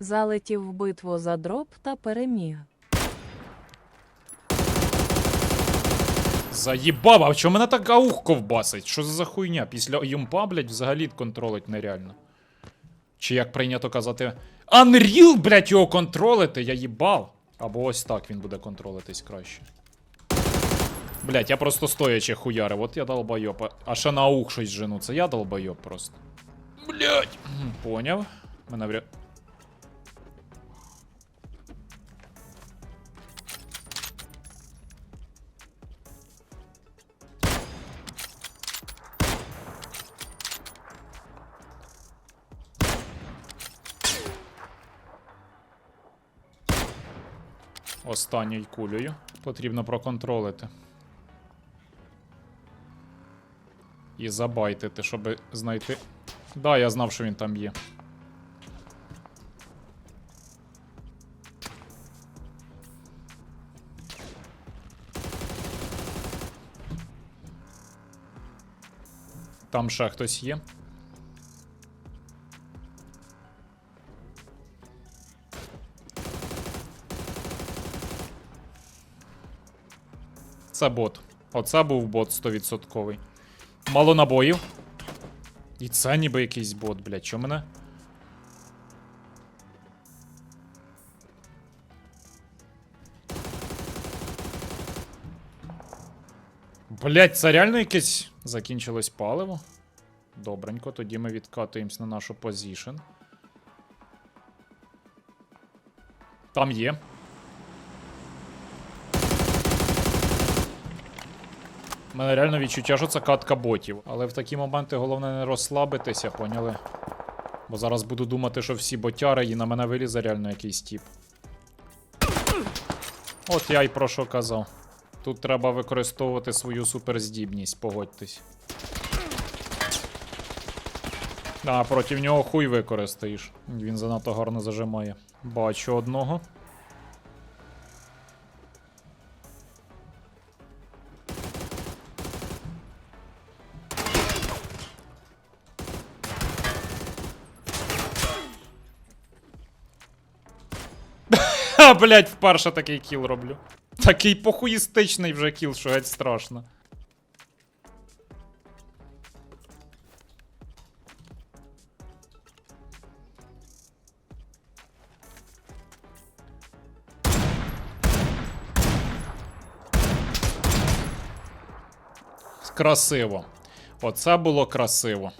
Залетів в битву за дроп та переміг. Заїбав, а чого мене так аух ковбасить? Що за хуйня? Після юмпа, блядь, взагалі контролить нереально. Чи як прийнято казати. Unreal, блядь, його контролити, я їбав. Або ось так він буде контролитись краще. Блядь, я просто стоячи хуярив, от я долбойоб. А ще на аух щось жену, це я долбойоб просто. Блядь. М, Поняв. Мене вря... Останньою кулею. Потрібно проконтролити. І забайтити, щоб знайти. Да, я знав, що він там є. Там ще хтось є. Це бот. Оце був бот 100%. Мало набоїв. І це ніби якийсь бот, блядь. Чо мене? Блять, це реально якесь закінчилось паливо. Добренько, тоді ми відкатуємось на нашу позішн. Там є. У мене реально відчуття, що це катка ботів. Але в такі моменти головне не розслабитися, поняли? Бо зараз буду думати, що всі ботяри і на мене вилізе реально якийсь тіп. От я й про що казав. Тут треба використовувати свою суперздібність, погодьтесь. А, проти нього хуй використаєш. Він занадто гарно зажимає. Бачу одного. Ха, блять, вперше такий кіл роблю. Такий похуїстичний вже кіл, що геть страшно. Красиво. Оце було красиво.